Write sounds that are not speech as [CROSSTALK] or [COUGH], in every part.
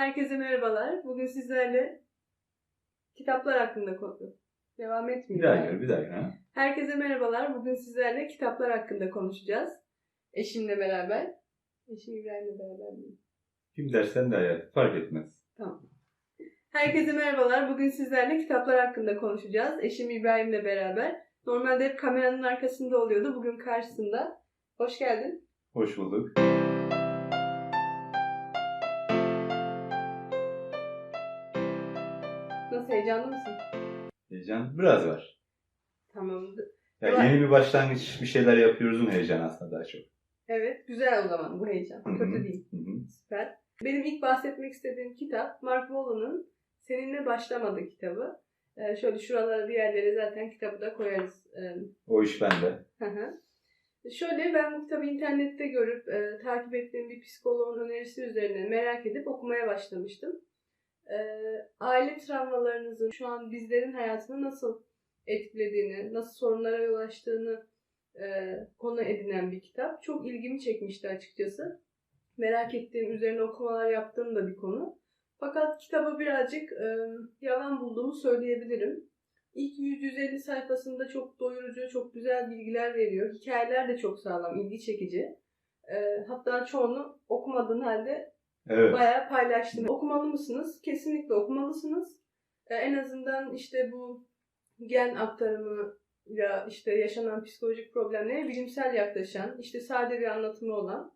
Herkese merhabalar. Bugün sizlerle kitaplar hakkında konu. Devam Bir etmeyeyim. daha gör, bir daha gör. ha? Herkese merhabalar. Bugün sizlerle kitaplar hakkında konuşacağız. Eşimle beraber. Eşim İbrahim'le beraber mi? Kim dersen de hayat, fark etmez. Herkese merhabalar. Bugün sizlerle kitaplar hakkında konuşacağız. Eşim İbrahim'le beraber. Normalde hep kameranın arkasında oluyordu. Bugün karşısında. Hoş geldin. Hoş bulduk. Heyecanlı mısın? Heyecan biraz var. Tamam. Yani Var. yeni bir başlangıç bir şeyler yapıyoruzun heyecanı aslında daha çok. Evet. Güzel o zaman bu heyecan. Hı hı. Kötü değil. Hı hı. Süper. Benim ilk bahsetmek istediğim kitap Mark Wallen'ın Seninle Başlamadı kitabı. Ee, şöyle şuralara bir yerlere zaten kitabı da koyarız. Ee, O iş bende. hı hı. Şöyle ben bu kitabı internette görüp e, takip ettiğim bir psikoloğun önerisi üzerine merak edip okumaya başlamıştım. Ee, aile travmalarınızın şu an bizlerin hayatını nasıl etkilediğini, nasıl sorunlara yol açtığını e, konu edinen bir kitap. Çok ilgimi çekmişti açıkçası. Merak ettiğim, üzerine okumalar yaptığım da bir konu. Fakat kitabı birazcık e, yalan bulduğumu söyleyebilirim. İlk 100-150 sayfasında çok doyurucu, çok güzel bilgiler veriyor. Hikayeler de çok sağlam, ilgi çekici. E, hatta çoğunu okumadığın halde Evet. bayağı paylaştım. Okumalı mısınız? Kesinlikle okumalısınız. Ee, en azından işte bu gen aktarımı ya işte yaşanan psikolojik problemlere bilimsel yaklaşan, işte sade bir anlatımı olan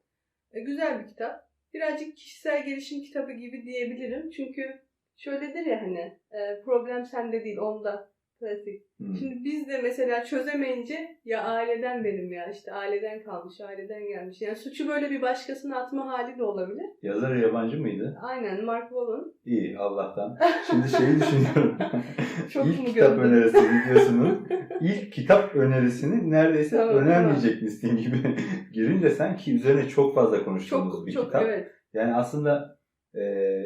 e, güzel bir kitap. Birazcık kişisel gelişim kitabı gibi diyebilirim. Çünkü şöyledir ya hani e, problem sende değil onda klasik. Hı. Şimdi biz de mesela çözemeyince ya aileden benim ya işte aileden kalmış, aileden gelmiş. Yani suçu böyle bir başkasına atma hali de olabilir. Yazar yabancı mıydı? Aynen Mark Wallen. İyi Allah'tan. [LAUGHS] Şimdi şeyi düşünüyorum. [LAUGHS] Çok ilk kitap önerisi videosunun ilk kitap önerisini neredeyse Tamam, önermeyecekmişsin gibi [LAUGHS] girince sanki üzerine çok fazla konuştuğumuz Çok bir çok kitap. evet. Yani aslında e,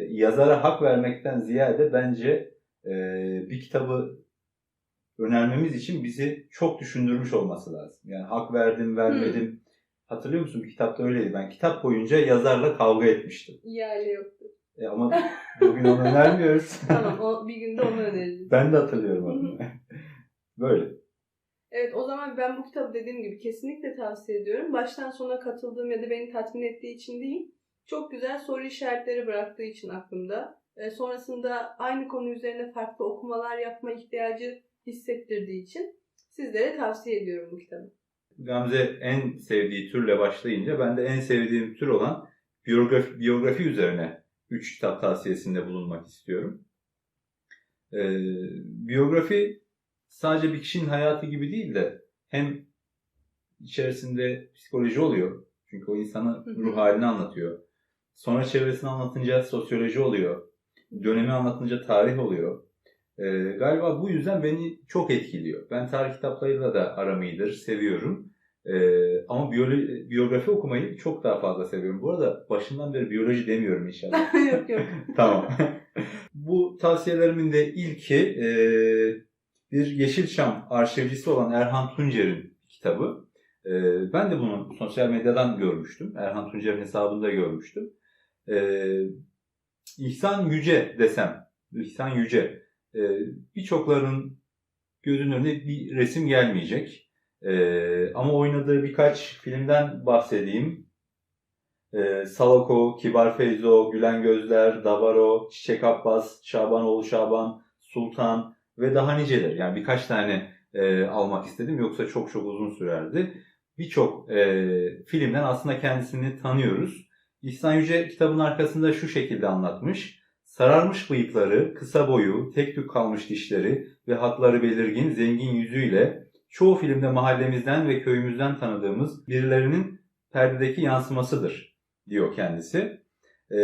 yazara hak vermekten ziyade bence e, bir kitabı önermemiz için bizi çok düşündürmüş olması lazım. Yani hak verdim, vermedim. Hatırlıyor musun? Bir kitapta öyleydi. Ben kitap boyunca yazarla kavga etmiştim. Aile yoktu. E, ama bugün onu önermiyoruz. [LAUGHS] Tamam o, bir günde onu öneririz. ben de hatırlıyorum onu. [LAUGHS] Böyle. Evet o zaman ben bu kitabı dediğim gibi kesinlikle tavsiye ediyorum. Baştan sona katıldığım ya da beni tatmin ettiği için değil. Çok güzel soru işaretleri bıraktığı için aklımda. E, sonrasında aynı konu üzerine farklı okumalar yapma ihtiyacı hissettirdiği için sizlere tavsiye ediyorum bu kitabı. Gamze en sevdiği türle başlayınca ben de en sevdiğim tür olan biyografi, biyografi üzerine 3 kitap tavsiyesinde bulunmak istiyorum. Ee, biyografi sadece bir kişinin hayatı gibi değil de hem içerisinde psikoloji oluyor. Çünkü o insanın ruh halini anlatıyor. Sonra çevresini anlatınca sosyoloji oluyor. Dönemi anlatınca tarih oluyor. Ee, galiba bu yüzden beni çok etkiliyor. Ben tarih kitaplarıyla da aram iyidir, seviyorum. Ee, ama biyolo- biyografi okumayı çok daha fazla seviyorum. Bu arada başından beri biyoloji demiyorum inşallah. [LAUGHS] yok yok. [LAUGHS] tamam. bu tavsiyelerimin de ilki e, bir Yeşilçam arşivcisi olan Erhan Tuncer'in kitabı. E, ben de bunu sosyal medyadan görmüştüm. Erhan Tuncer'in hesabında görmüştüm. E, İhsan Yüce desem, İhsan Yüce. E, birçokların gözünün önüne bir resim gelmeyecek. E, ama oynadığı birkaç filmden bahsedeyim. E, Salako, Kibar Feyzo, Gülen Gözler, Davaro, Çiçek Abbas, Şabanoğlu Şaban, Sultan ve daha niceler. Yani birkaç tane e, almak istedim yoksa çok çok uzun sürerdi. Birçok e, filmden aslında kendisini tanıyoruz. İhsan Yüce kitabın arkasında şu şekilde anlatmış. Sararmış bıyıkları, kısa boyu, tek tük kalmış dişleri ve hatları belirgin, zengin yüzüyle çoğu filmde mahallemizden ve köyümüzden tanıdığımız birilerinin perdedeki yansımasıdır diyor kendisi. Ee,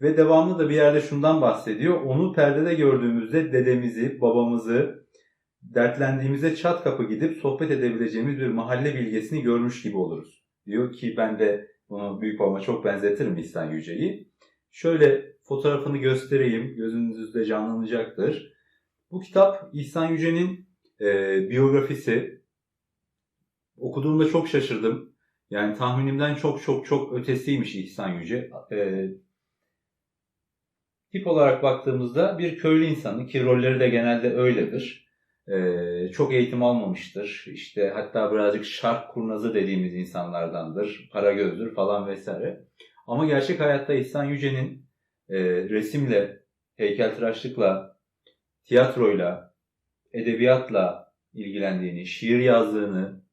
ve devamlı da bir yerde şundan bahsediyor. Onu perdede gördüğümüzde dedemizi, babamızı dertlendiğimizde çat kapı gidip sohbet edebileceğimiz bir mahalle bilgesini görmüş gibi oluruz. Diyor ki ben de bunu büyük babama çok benzetirim İhsan Yüce'yi. Şöyle fotoğrafını göstereyim. Gözünüzde canlanacaktır. Bu kitap İhsan Yüce'nin e, biyografisi. Okuduğumda çok şaşırdım. Yani tahminimden çok çok çok ötesiymiş İhsan Yüce. E, tip olarak baktığımızda bir köylü insanı ki rolleri de genelde öyledir. Ee, çok eğitim almamıştır. İşte hatta birazcık şark kurnazı dediğimiz insanlardandır. Para gözdür falan vesaire. Ama gerçek hayatta İhsan Yüce'nin e, resimle, heykeltıraşlıkla, tiyatroyla, edebiyatla ilgilendiğini, şiir yazdığını,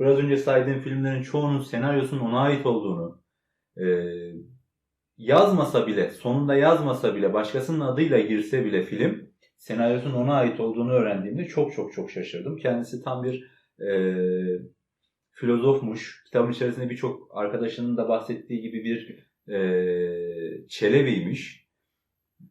biraz önce saydığım filmlerin çoğunun senaryosunun ona ait olduğunu, e, yazmasa bile, sonunda yazmasa bile, başkasının adıyla girse bile film, senaryosunun ona ait olduğunu öğrendiğimde çok çok çok şaşırdım. Kendisi tam bir e, filozofmuş. Kitabın içerisinde birçok arkadaşının da bahsettiği gibi bir e, çelebiymiş.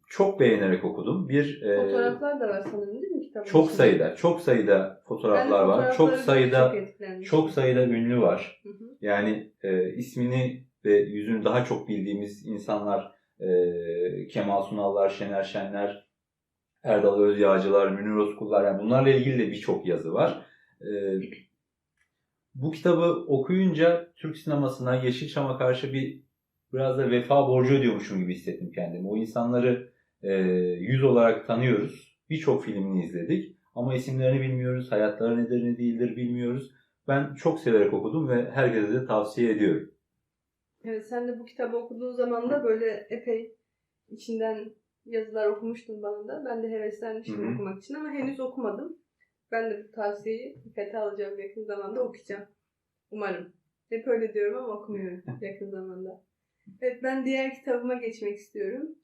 Çok beğenerek okudum. Bir e, Fotoğraflar da var sanırım değil mi kitabın çok içinde? sayıda, çok sayıda fotoğraflar var. Çok sayıda çok çok sayıda ünlü var. Hı hı. Yani e, ismini ve yüzünü daha çok bildiğimiz insanlar e, Kemal Sunallar, Şener Şenler, Erdal Özyağcılar, Münir Özkullar yani bunlarla ilgili de birçok yazı var. E, bu kitabı okuyunca Türk sinemasına Yeşilçam'a karşı bir biraz da vefa borcu ödüyormuşum gibi hissettim kendimi. O insanları e, yüz olarak tanıyoruz. Birçok filmini izledik ama isimlerini bilmiyoruz, hayatları nedir ne değildir bilmiyoruz. Ben çok severek okudum ve herkese de tavsiye ediyorum. Evet sen de bu kitabı okuduğun zaman da böyle epey içinden yazılar okumuştun bana da. Ben de heveslenmiştim Hı hı. okumak için ama henüz okumadım. Ben de bu tavsiyeyi dikkate alacağım yakın zamanda okuyacağım. Umarım. Hep öyle diyorum ama okumuyorum [LAUGHS] yakın zamanda. Evet ben diğer kitabıma geçmek istiyorum.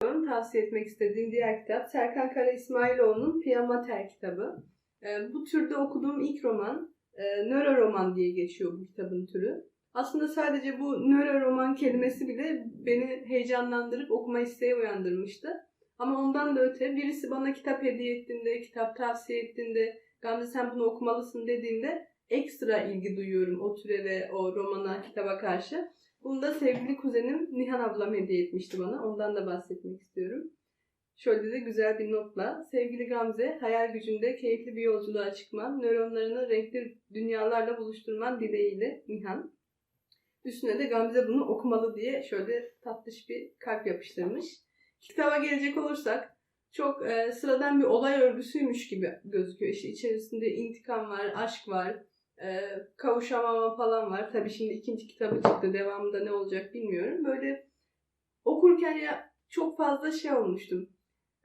Tavsiye etmek istediğim diğer kitap Serkan Kara İsmailoğlu'nun Piyamater kitabı. Ee, bu türde okuduğum ilk roman e, nöro roman diye geçiyor bu kitabın türü. Aslında sadece bu nöro roman kelimesi bile beni heyecanlandırıp okuma isteği uyandırmıştı. Ama ondan da öte birisi bana kitap hediye ettiğinde, kitap tavsiye ettiğinde, Gamze sen bunu okumalısın dediğinde ekstra ilgi duyuyorum o türe ve o romana, kitaba karşı. Bunu da sevgili kuzenim Nihan ablam hediye etmişti bana. Ondan da bahsetmek istiyorum. Şöyle de güzel bir notla. Sevgili Gamze, hayal gücünde keyifli bir yolculuğa çıkman, nöronlarını renkli dünyalarla buluşturman dileğiyle Nihan. Üstüne de Gamze bunu okumalı diye şöyle tatlış bir kalp yapıştırmış. Kitaba gelecek olursak çok e, sıradan bir olay örgüsüymüş gibi gözüküyor. İşte içerisinde intikam var, aşk var, e, kavuşamama falan var. Tabii şimdi ikinci kitabı çıktı. Devamında ne olacak bilmiyorum. Böyle okurken ya çok fazla şey olmuştum.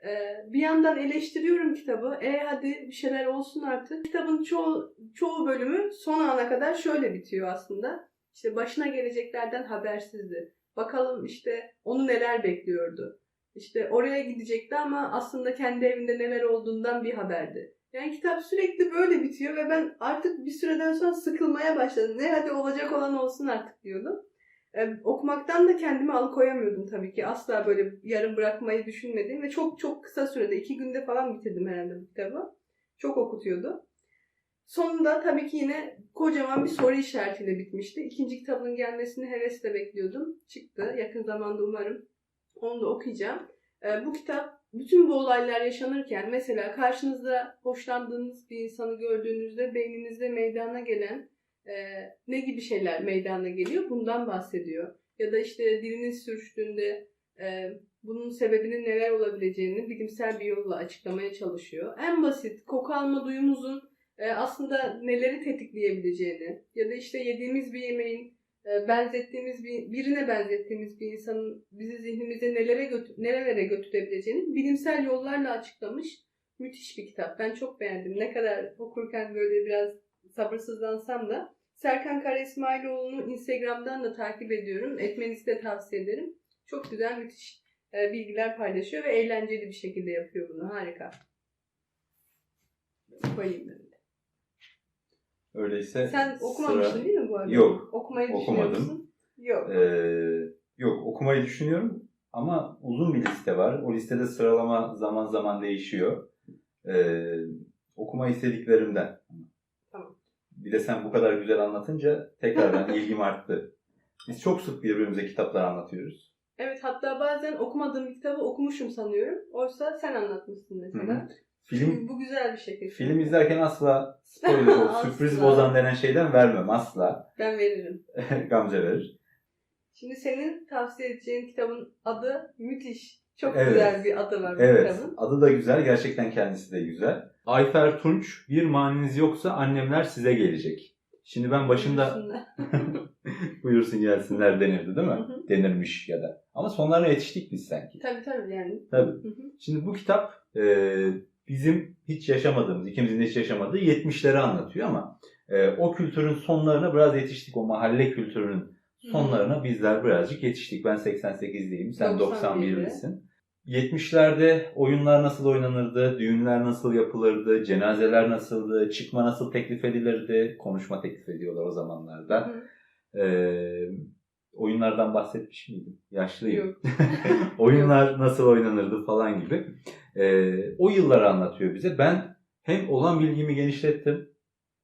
E, bir yandan eleştiriyorum kitabı. E hadi bir şeyler olsun artık. Kitabın çoğu, çoğu bölümü son ana kadar şöyle bitiyor aslında. İşte başına geleceklerden habersizdi. Bakalım işte onu neler bekliyordu. İşte oraya gidecekti ama aslında kendi evinde neler olduğundan bir haberdi. Yani kitap sürekli böyle bitiyor ve ben artık bir süreden sonra sıkılmaya başladım. Ne hadi olacak olan olsun artık diyordum. Ee, okumaktan da kendimi alıkoyamıyordum tabii ki. Asla böyle yarım bırakmayı düşünmedim ve çok çok kısa sürede, iki günde falan bitirdim herhalde bu kitabı. Çok okutuyordu. Sonunda tabii ki yine kocaman bir soru işaretiyle bitmişti. İkinci kitabının gelmesini hevesle bekliyordum. Çıktı. Yakın zamanda umarım onu da okuyacağım. Ee, bu kitap bütün bu olaylar yaşanırken mesela karşınızda hoşlandığınız bir insanı gördüğünüzde beyninizde meydana gelen e, ne gibi şeyler meydana geliyor bundan bahsediyor. Ya da işte diliniz sürçtüğünde e, bunun sebebinin neler olabileceğini bilimsel bir yolla açıklamaya çalışıyor. En basit koku alma duyumuzun e, aslında neleri tetikleyebileceğini ya da işte yediğimiz bir yemeğin benzettiğimiz bir birine benzettiğimiz bir insanın bizi zihnimize nelere götür, nerelere götürebileceğini bilimsel yollarla açıklamış müthiş bir kitap. Ben çok beğendim. Ne kadar okurken böyle biraz sabırsızlansam da Serkan Kara İsmailoğlu'nu Instagram'dan da takip ediyorum. Etmenizi de tavsiye ederim. Çok güzel, müthiş e, bilgiler paylaşıyor ve eğlenceli bir şekilde yapıyor bunu. Harika. Koyayım ben de. Öyleyse Sen okumamıştın sıra- değil mi bu arada? Yok, Okumayı düşünüyor okumadım. musun? Yok. Ee, yok okumayı düşünüyorum ama uzun bir liste var. O listede sıralama zaman zaman değişiyor. Ee, okuma istediklerimden. Tamam. Bir de sen bu kadar güzel anlatınca tekrardan [LAUGHS] ilgim arttı. Biz çok sık birbirimize kitaplar anlatıyoruz. Evet hatta bazen okumadığım bir kitabı okumuşum sanıyorum. Oysa sen anlatmışsın mesela. hı. Film Bu güzel bir şekilde. film izlerken asla spoiler, [LAUGHS] sürpriz bozan denen şeyden vermem asla. Ben veririm. [LAUGHS] Gamze verir. Şimdi senin tavsiye edeceğin kitabın adı müthiş. Çok Evet. güzel bir adı var bu Evet. kitabın. Adı da güzel. Gerçekten kendisi de güzel. Ayfer Tunç bir maniniz yoksa annemler size gelecek. Şimdi ben başında [LAUGHS] buyursun gelsinler denirdi değil mi? Hı hı. Denirmiş ya da. Ama sonlarına yetiştik biz sanki. tabii tabii yani. Tabii. Hı hı. Şimdi bu kitap e, bizim hiç yaşamadığımız, ikimizin de hiç yaşamadığı 70'leri anlatıyor ama e, o kültürün sonlarına biraz yetiştik. O mahalle kültürünün sonlarına bizler birazcık yetiştik. Ben 88'liyim, sen 91'li. 91'lisin. 70'lerde oyunlar nasıl oynanırdı, düğünler nasıl yapılırdı, cenazeler nasıldı, çıkma nasıl teklif edilirdi, konuşma teklif ediyorlar o zamanlarda. Hı. Ee, oyunlardan bahsetmiş miydim? Yaşlıyım. Yok. [LAUGHS] Oyunlar nasıl oynanırdı falan gibi. Ee, o yılları anlatıyor bize. Ben hem olan bilgimi genişlettim.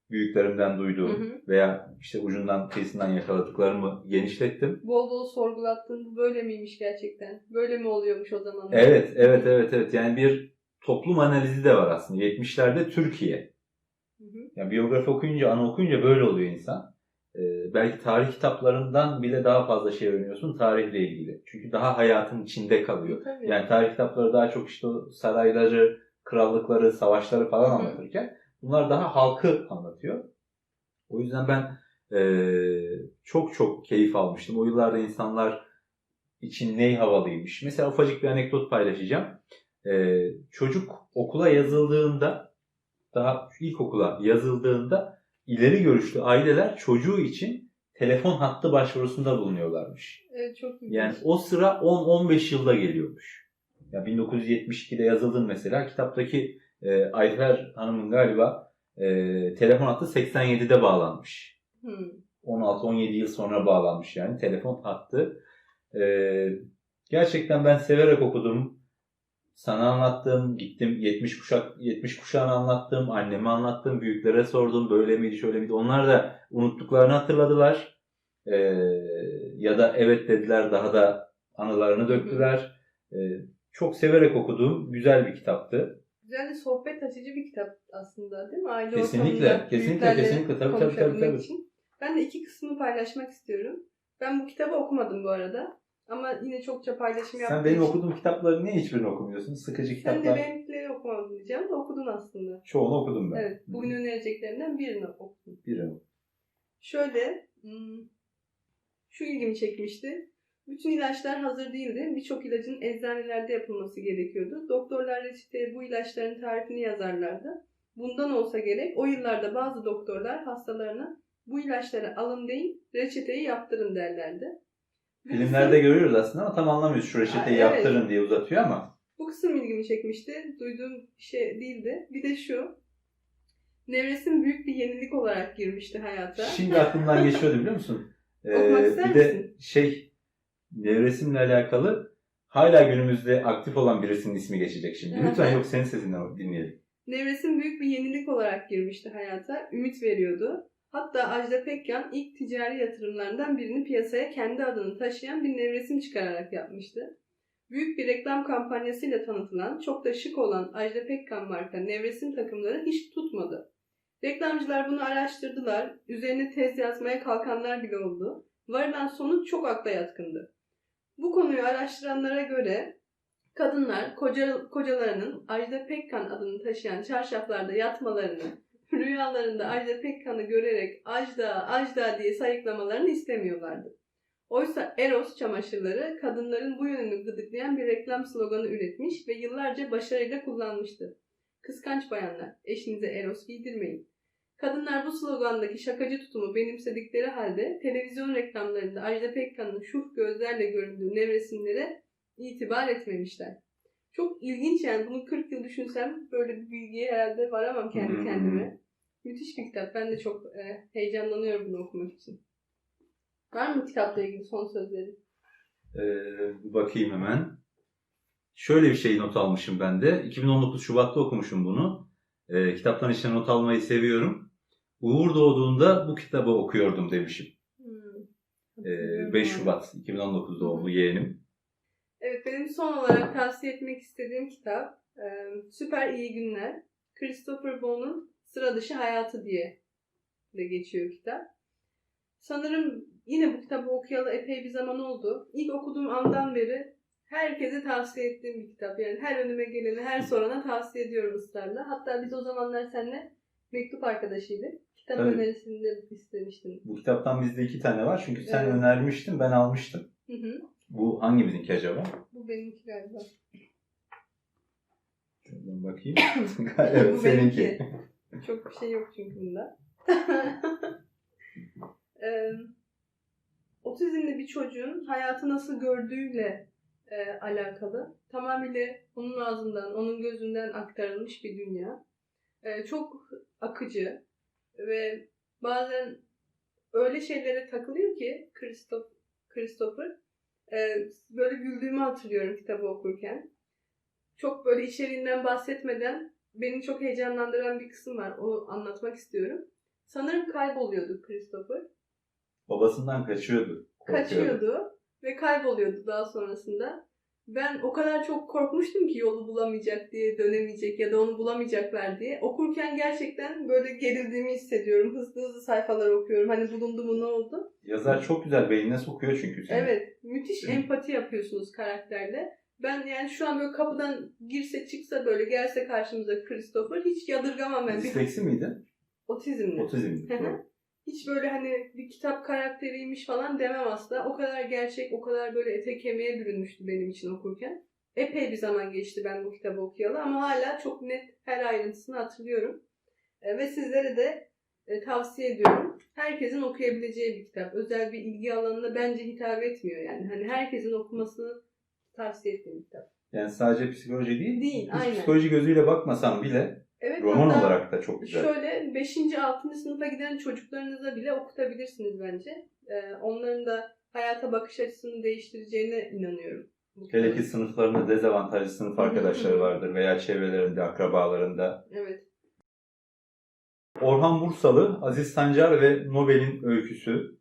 Büyüklerimden Hı duyduğum hı. veya işte ucundan kıyısından yakaladıklarımı genişlettim. Bol bol sorgulattın. Bu böyle miymiş gerçekten? Böyle mi oluyormuş o zaman? Evet, evet, evet, evet. Yani bir toplum analizi de var aslında. 70'lerde Türkiye. Hı hı. Yani biyografi okuyunca, ana okuyunca böyle oluyor insan. Ee, belki tarih kitaplarından bile daha fazla şey öğreniyorsun tarihle ilgili. Çünkü daha hayatın içinde kalıyor. Tabii. Yani tarih kitapları daha çok işte sarayları, krallıkları, savaşları falan anlatırken bunlar daha halkı anlatıyor. O yüzden ben eee, çok çok keyif almıştım. O yıllarda insanlar için ney havalıymış. Mesela ufacık bir anekdot paylaşacağım. Eee, çocuk okula yazıldığında, daha ilkokula yazıldığında ileri görüşlü aileler çocuğu için telefon hattı başvurusunda bulunuyorlarmış. Evet çok ilginç. Yani o sıra 10-15 yılda geliyormuş. Ya 1972'de yazıldın mesela kitaptaki e, Ayfer Hanım'ın galiba e, telefon hattı 87'de bağlanmış. Hı. 16-17 yıl sonra bağlanmış yani telefon hattı. E, gerçekten ben severek okudum. Sana anlattım, gittim 70 kuşak 70 kuşağını anlattım, anneme anlattım, büyüklere sordum böyle miydi şöyle miydi. Onlar da unuttuklarını hatırladılar. E, ya da evet dediler daha da anılarını döktüler. E, çok severek okuduğum güzel bir kitaptı. Güzel de sohbet açıcı bir kitap aslında değil mi? Aile Kesinlikle, kesinlikle, kesinlikle. Tabii, tabii, tabii, tabii. için. Ben de iki kısmını paylaşmak istiyorum. Ben bu kitabı okumadım bu arada. Ama yine çokça paylaşım yaptığım Sen benim için. okuduğum kitapları niye hiçbirini okumuyorsun? Sıkıcı Sen de kitaplar. benimkileri okumadın diyeceğim de okudun aslında. Çoğunu okudum ben. Evet. Bugün önereceklerimden birini okudum. Birini. Şöyle, hmm, şu ilgimi çekmişti. Bütün ilaçlar hazır değildi. Birçok ilacın eczanelerde yapılması gerekiyordu. Doktorlar reçeteye bu ilaçların tarifini yazarlardı. Bundan olsa gerek o yıllarda bazı doktorlar hastalarına bu ilaçları alın değil, reçeteyi yaptırın derlerdi. Filmlerde görüyoruz aslında ama tam anlamıyoruz. Şu reçeteyi evet. yaptırın diye uzatıyor ama. Bu kısım ilgimi çekmişti. Duyduğum şey değildi. Bir de şu. Nevresim büyük bir yenilik olarak girmişti hayata. Şimdi aklımdan [LAUGHS] geçiyordu biliyor musun? Ee, Okumak ister bir de misin? şey nevresimle alakalı hala günümüzde aktif olan birisinin ismi geçecek şimdi. Lütfen yok senin sesinden dinleyelim. Nevresim büyük bir yenilik olarak girmişti hayata. Ümit veriyordu. Hatta Ajda Pekkan ilk ticari yatırımlarından birini piyasaya kendi adını taşıyan bir nevresim çıkararak yapmıştı. Büyük bir reklam kampanyasıyla tanıtılan, çok da şık olan Ajda Pekkan marka nevresim takımları hiç tutmadı. Reklamcılar bunu araştırdılar, üzerine tez yazmaya kalkanlar bile oldu. Varılan sonuç çok akla yatkındı. Bu konuyu araştıranlara göre kadınlar koca, kocalarının Ajda Pekkan adını taşıyan çarşaflarda yatmalarını, [LAUGHS] rüyalarında Ajda Pekkan'ı görerek Ajda, Ajda diye sayıklamalarını istemiyorlardı. Oysa Eros çamaşırları kadınların bu yönünü gıdıklayan bir reklam sloganı üretmiş ve yıllarca başarıyla kullanmıştı. Kıskanç bayanlar, eşinize Eros giydirmeyin. Kadınlar bu slogandaki şakacı tutumu benimsedikleri halde televizyon reklamlarında Ajda Pekkan'ın şuh gözlerle göründüğü nevresimlere itibar etmemişler. Çok ilginç yani bunu 40 yıl düşünsem böyle bir bilgiye herhalde varamam kendi Hmm. kendime. Müthiş bir kitap. Ben de çok e, heyecanlanıyorum bunu okumak için. Var mı kitapla ilgili son sözleri? Ee, bakayım hemen. Şöyle bir şey not almışım ben de. 2019 Şubat'ta okumuşum bunu. Ee, kitaptan içine not almayı seviyorum. Uğur doğduğunda bu kitabı okuyordum demişim. Hmm. Ee, Hatırlıyorum 5 abi. Şubat 2019 doğumlu yeğenim. Evet benim son olarak tavsiye etmek istediğim kitap e, Süper İyi Günler. Christopher Bone'un Sıra Dışı Hayatı diye de geçiyor kitap. Sanırım yine bu kitabı okuyalı epey bir zaman oldu. İlk okuduğum andan beri Herkese tavsiye ettiğim bir kitap. Yani her önüme geleni, her sorana tavsiye ediyorum ısrarla. Hatta biz o zamanlar seninle mektup arkadaşıydık. Kitap Tabii. önerisini de istemiştin. Bu kitaptan bizde iki tane var. Çünkü sen Evet. önermiştin, ben almıştım. Hı hı. Bu hangimizinki acaba? Bu benimki galiba. Şuradan bakayım. [COUGHS] [LAUGHS] evet, Bu seninki. benimki. Çok bir şey yok çünkü bunda. [LAUGHS] Eee, otizmli bir çocuğun hayatı nasıl gördüğüyle e, alakalı. Tamamıyla onun ağzından, onun gözünden aktarılmış bir dünya. E, çok akıcı ve bazen öyle şeylere takılıyor ki Christoph, Christopher. E, böyle güldüğümü hatırlıyorum kitabı okurken. Çok böyle içeriğinden bahsetmeden beni çok heyecanlandıran bir kısım var. Onu anlatmak istiyorum. Sanırım kayboluyordu Christopher. Babasından kaçıyordu. korkuyordu. Kaçıyordu ve kayboluyordu daha sonrasında. Ben o kadar çok korkmuştum ki yolu bulamayacak diye, dönemeyecek ya da onu bulamayacaklar diye. Okurken gerçekten böyle gerildiğimi hissediyorum. Hızlı hızlı sayfalar okuyorum. Hani bulundu mu ne oldu? Yazar çok güzel beynine sokuyor çünkü seni. Evet, müthiş empati yapıyorsunuz karakterle. Ben yani şu an böyle kapıdan girse çıksa böyle gelse karşımıza Christopher hiç yadırgamam ben. Disleksi miydi? otizmli. Otizmdi. [LAUGHS] Hiç böyle hani bir kitap karakteriymiş falan demem asla. O kadar gerçek, o kadar böyle ete kemiğe bürünmüştü benim için okurken. Epey bir zaman geçti ben bu kitabı okuyalı ama hala çok net her ayrıntısını hatırlıyorum. E, ve sizlere de e, tavsiye ediyorum. Herkesin okuyabileceği bir kitap. Özel bir ilgi alanına bence hitap etmiyor yani. Hani herkesin okumasını tavsiye ettiğim bir kitap. Yani sadece psikoloji değil. Değil, aynen. psikoloji gözüyle bakmasam bile Evet, roman olarak da çok güzel. Şöyle 5. 6. sınıfa giden çocuklarınıza bile okutabilirsiniz bence. Ee, onların da hayata bakış açısını değiştireceğine inanıyorum. Hele ki sınıflarında dezavantajlı sınıf arkadaşları vardır veya çevrelerinde, akrabalarında. Evet. Orhan Bursalı, Aziz Sancar ve Nobel'in öyküsü.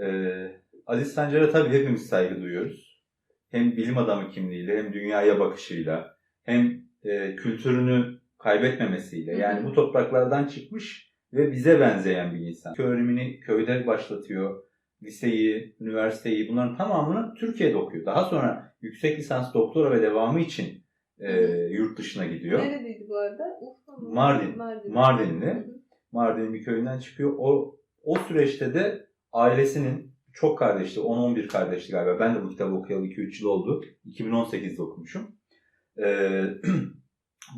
Ee, Aziz Sancar'a tabii hepimiz saygı duyuyoruz. Hem bilim adamı kimliğiyle hem dünyaya bakışıyla hem e, kültürünü kaybetmemesiyle. Yani bu topraklardan çıkmış ve bize benzeyen bir insan. Köy öğrenimini köyde başlatıyor. Liseyi, üniversiteyi bunların tamamını Türkiye'de okuyor. Daha sonra yüksek lisans, doktora ve devamı için e, yurt dışına gidiyor. Neredeydi bu arada? Urfa mı? Mardin. Mardin. Mardinli. Mardin'in bir köyünden çıkıyor. O o süreçte de ailesinin çok kardeşti. 10-11 kardeşti galiba. Ben de bu kitabı okuyalı 2-3 yıl oldu. 2018'de okumuşum. Ee, [CLEARS THROAT]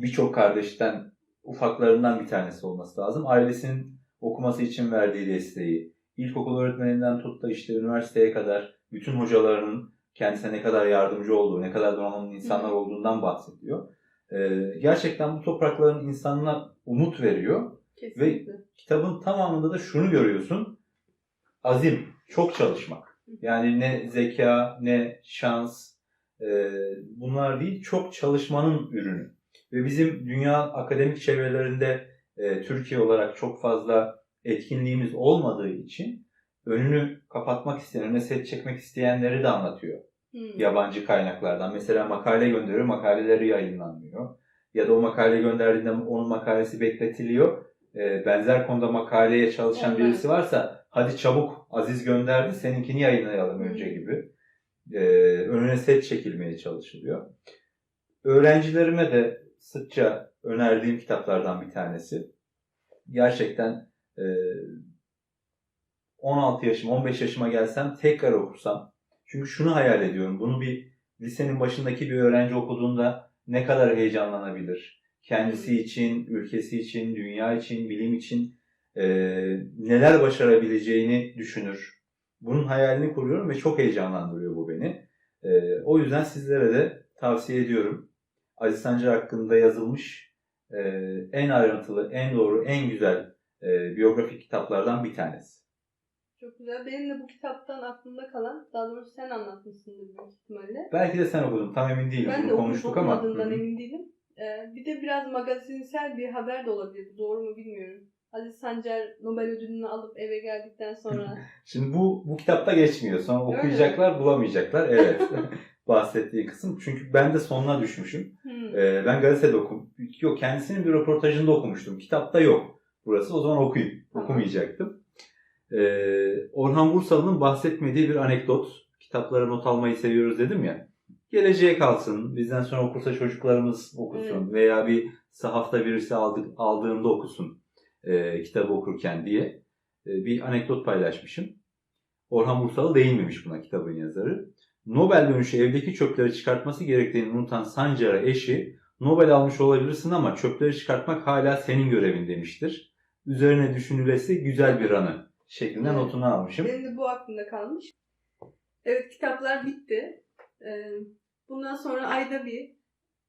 Birçok kardeşten ufaklarından bir tanesi olması lazım. Ailesinin okuması için verdiği desteği, ilkokul öğretmeninden tut da işte üniversiteye kadar bütün hocalarının kendisine ne kadar yardımcı olduğu, ne kadar donanımlı insanlar olduğundan bahsediyor. Ee, gerçekten bu toprakların insanına umut veriyor. Kesinlikle. Kitabın tamamında da şunu görüyorsun. Azim, çok çalışmak. Yani ne zeka, ne şans, e, bunlar değil, çok çalışmanın ürünü. Ve bizim dünya akademik çevrelerinde e, Türkiye olarak çok fazla etkinliğimiz olmadığı için önünü kapatmak isteyen, önüne set çekmek isteyenleri de anlatıyor Hı. yabancı kaynaklardan. Mesela makale gönderiyor, makaleleri yayınlanmıyor. Ya da o makale gönderdiğinde onun makalesi bekletiliyor. Ee, benzer konuda makaleye çalışan Onlar. birisi varsa hadi çabuk Aziz gönderdi seninkini yayınlayalım Hı. önce gibi. Ee, önüne set çekilmeye çalışılıyor. Öğrencilerime de sıkça önerdiğim kitaplardan bir tanesi. Gerçekten e, 16 yaşıma, 15 yaşıma gelsem tekrar okursam çünkü şunu hayal ediyorum. Bunu bir lisenin başındaki bir öğrenci okuduğunda ne kadar heyecanlanabilir? Kendisi için, ülkesi için, dünya için, bilim için e, neler başarabileceğini düşünür. Bunun hayalini kuruyorum ve çok heyecanlandırıyor bu beni. E, o yüzden sizlere de tavsiye ediyorum. Aziz Sancar hakkında yazılmış e, en ayrıntılı, en doğru, en güzel e, biyografik kitaplardan bir tanesi. Çok güzel. Benim de bu kitaptan aklımda kalan, daha doğrusu sen anlatmışsındır büyük ihtimalle. Belki de sen okudun. Tam emin değilim. Ben Bunu de konuştuk ama. okumadığından emin değilim. Ee, bir de biraz magazinsel bir haber de olabilir. Doğru mu bilmiyorum. Aziz Sancar Nobel ödülünü alıp eve geldikten sonra [LAUGHS] Şimdi bu bu kitapta geçmiyor. Sonra okuyacaklar, bulamayacaklar. Evet. [LAUGHS] Bahsettiği kısım. Çünkü ben de sonuna düşmüşüm. Hmm. Ee, ben gazetede okum. Yok kendisinin bir röportajında okumuştum. Kitapta yok. Burası o zaman okuyayım. Okumayacaktım. Ee, Orhan Bursalı'nın bahsetmediği bir anekdot. Kitaplara not almayı seviyoruz dedim ya. geleceğe kalsın. Bizden sonra okursa çocuklarımız okusun veya bir sahafta birisi aldı, aldığında okusun e, kitabı okurken diye e, bir anekdot paylaşmışım. Orhan Bursalı değinmemiş buna kitabın yazarı. Nobel dönüşü evdeki çöpleri çıkartması gerektiğini unutan Sancar'a eşi Nobel almış olabilirsin ama çöpleri çıkartmak hala senin görevin demiştir. Üzerine düşünülesi güzel bir anı şeklinde Evet. notunu almışım. Benim de bu aklımda kalmış. Evet kitaplar bitti. Ee, bundan sonra ayda bir,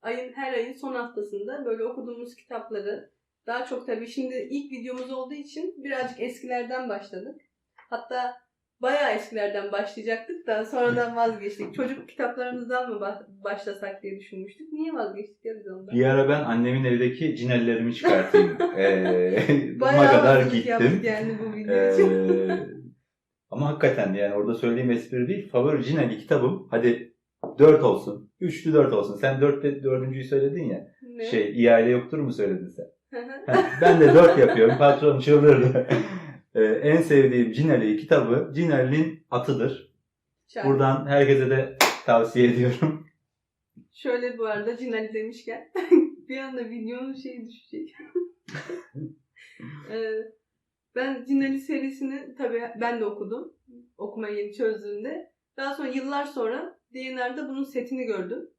ayın her ayın son haftasında böyle okuduğumuz kitapları daha çok tabii şimdi ilk videomuz olduğu için birazcık eskilerden başladık. Hatta bayağı eskilerden başlayacaktık da sonradan vazgeçtik. Çocuk kitaplarımızdan mı ba- başlasak diye düşünmüştük. Niye vazgeçtik ya biz ondan? Bir ara ben annemin evdeki cinellerimi çıkartayım. [LAUGHS] ee, Bayağı kadar gittim. yani bu video için. Ee, [LAUGHS] ama hakikaten yani orada söylediğim espri değil. Favori cineli kitabım. Hadi 4 olsun. Üçlü 4 olsun. Sen 4 dördüncüyü söyledin ya. Ne? Şey iyi aile yoktur mu söyledin sen? Ben de 4 yapıyorum. Patron çıldırdı. [LAUGHS] Ee, en sevdiğim Cinali kitabı Cinali'nin atıdır. Şarkı. Buradan herkese de tavsiye ediyorum. [LAUGHS] Şöyle bu arada Cinali demişken [LAUGHS] bir anda videonun şeyi düşecek. [LAUGHS] Ee, ben Cinali serisini tabii ben de okudum. Okumayı yeni çözdüğümde. Daha sonra yıllar sonra DNR'da bunun setini gördüm.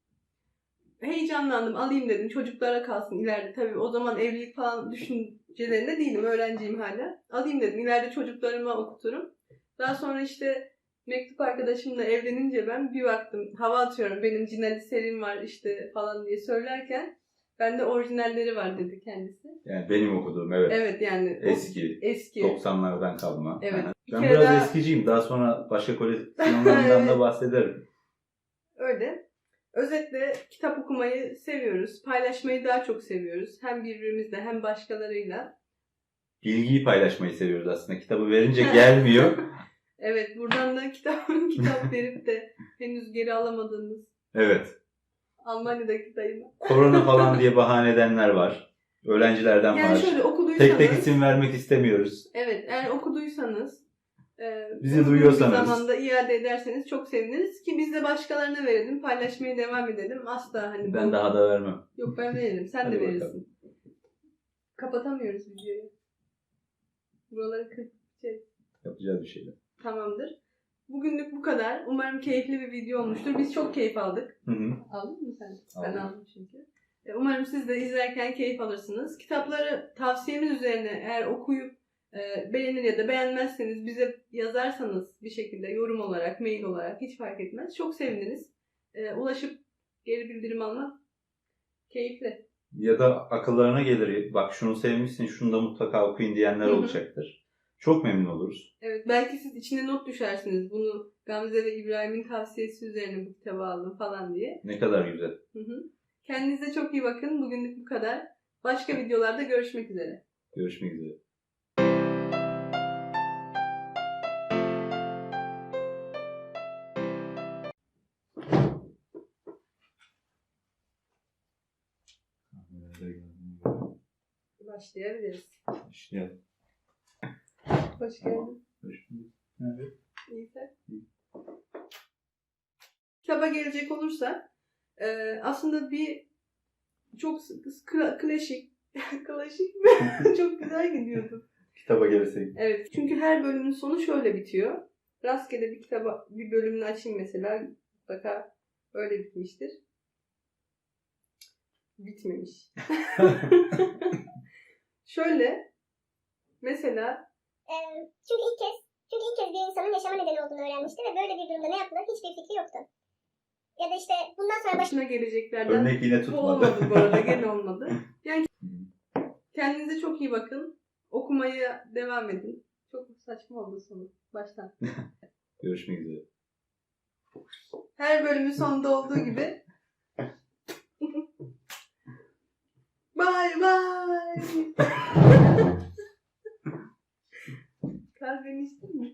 Heyecanlandım alayım dedim çocuklara kalsın ileride. Tabii o zaman evlilik falan düşüncelerinde değilim öğrenciyim hala. Alayım dedim ileride çocuklarıma okuturum. Daha sonra işte mektup arkadaşımla evlenince ben bir baktım hava atıyorum benim Cinali serim var işte falan diye söylerken bende orijinalleri var dedi kendisi. Yani benim okuduğum evet. Evet yani Eski. eski. 90'lardan kalma. Evet. Bir Ben biraz daha- eskiciyim. Daha sonra başka [LAUGHS] koleksiyonlarımdan da Evet. bahsederim. Öyle. Özetle kitap okumayı seviyoruz. Paylaşmayı daha çok seviyoruz. Hem birbirimizle hem başkalarıyla. Bilgiyi paylaşmayı seviyoruz aslında. Kitabı verince gelmiyor. [LAUGHS] Evet buradan da kitap, kitap verip de henüz geri alamadığımız evet. Almanya'daki dayıma. Korona falan [LAUGHS] diye bahane edenler var. Öğrencilerden Yani var. şöyle okuduysanız. Tek tek isim vermek istemiyoruz. Evet eğer okuduysanız e, Bizi duyuyorsanız. Zamanda iade ederseniz çok seviniriz ki biz de başkalarına verelim. Paylaşmaya devam edelim. Asla hani Ben bu- daha da vermem. Yok ben veririm. Sen de bakalım. verirsin. Kapatamıyoruz videoyu. Buraları kırp şey, Yapacağız bir şeyler. tamamdır. Bugünlük bu kadar. Umarım keyifli bir video olmuştur. Biz çok keyif aldık. Hı hı. Aldın mı sen? Ben Aldım. aldım çünkü. E, Umarım siz de izlerken keyif alırsınız. Kitapları tavsiyemiz üzerine eğer okuyup beğenir ya da beğenmezseniz bize yazarsanız bir şekilde yorum olarak, mail olarak hiç fark etmez. Çok seviniriz. E, ulaşıp geri bildirim almak keyifli. Ya da akıllarına gelir. Bak şunu sevmişsin, şunu da mutlaka okuyun diyenler olacaktır. Çok memnun oluruz. Evet belki siz içine not düşersiniz. Bunu Gamze ve İbrahim'in tavsiyesi üzerine bu kitabı aldım falan diye. Ne kadar güzel. Hı hı. Kendinize çok iyi bakın. Bugünlük bu kadar. Başka [LAUGHS] videolarda görüşmek üzere. Görüşmek üzere. Başlayabiliriz. İşte, Hoş geldin. Evet. İyiyse. Kitaba gelecek olursak e, aslında bir çok kla- klasik [LAUGHS] klasik mi? [LAUGHS] çok güzel gidiyordu. Kitaba gelirsek. Evet. Çünkü her bölümün sonu şöyle bitiyor. Rastgele bir kitaba bir bölümünü açayım mesela. Mutlaka öyle bitmiştir. Bitmemiş. [LAUGHS] şöyle mesela Ee, çünkü ilk kez, çünkü ilk kez bir insanın yaşama nedeni olduğunu öğrenmişti ve böyle bir durumda ne yapılır hiçbir fikri yoktu. Ya da işte bundan sonra başına başına geleceklerden Örnek yine bu tutmadı. olmadı bu arada. Gene [LAUGHS] olmadı. Yani kendinize çok iyi bakın. Okumaya devam edin. Çok saçma oldu sonu. Baştan. [LAUGHS] Görüşmek üzere. Her bölümün sonunda olduğu gibi. Bye bye. [LAUGHS] Kahveni içtin mi?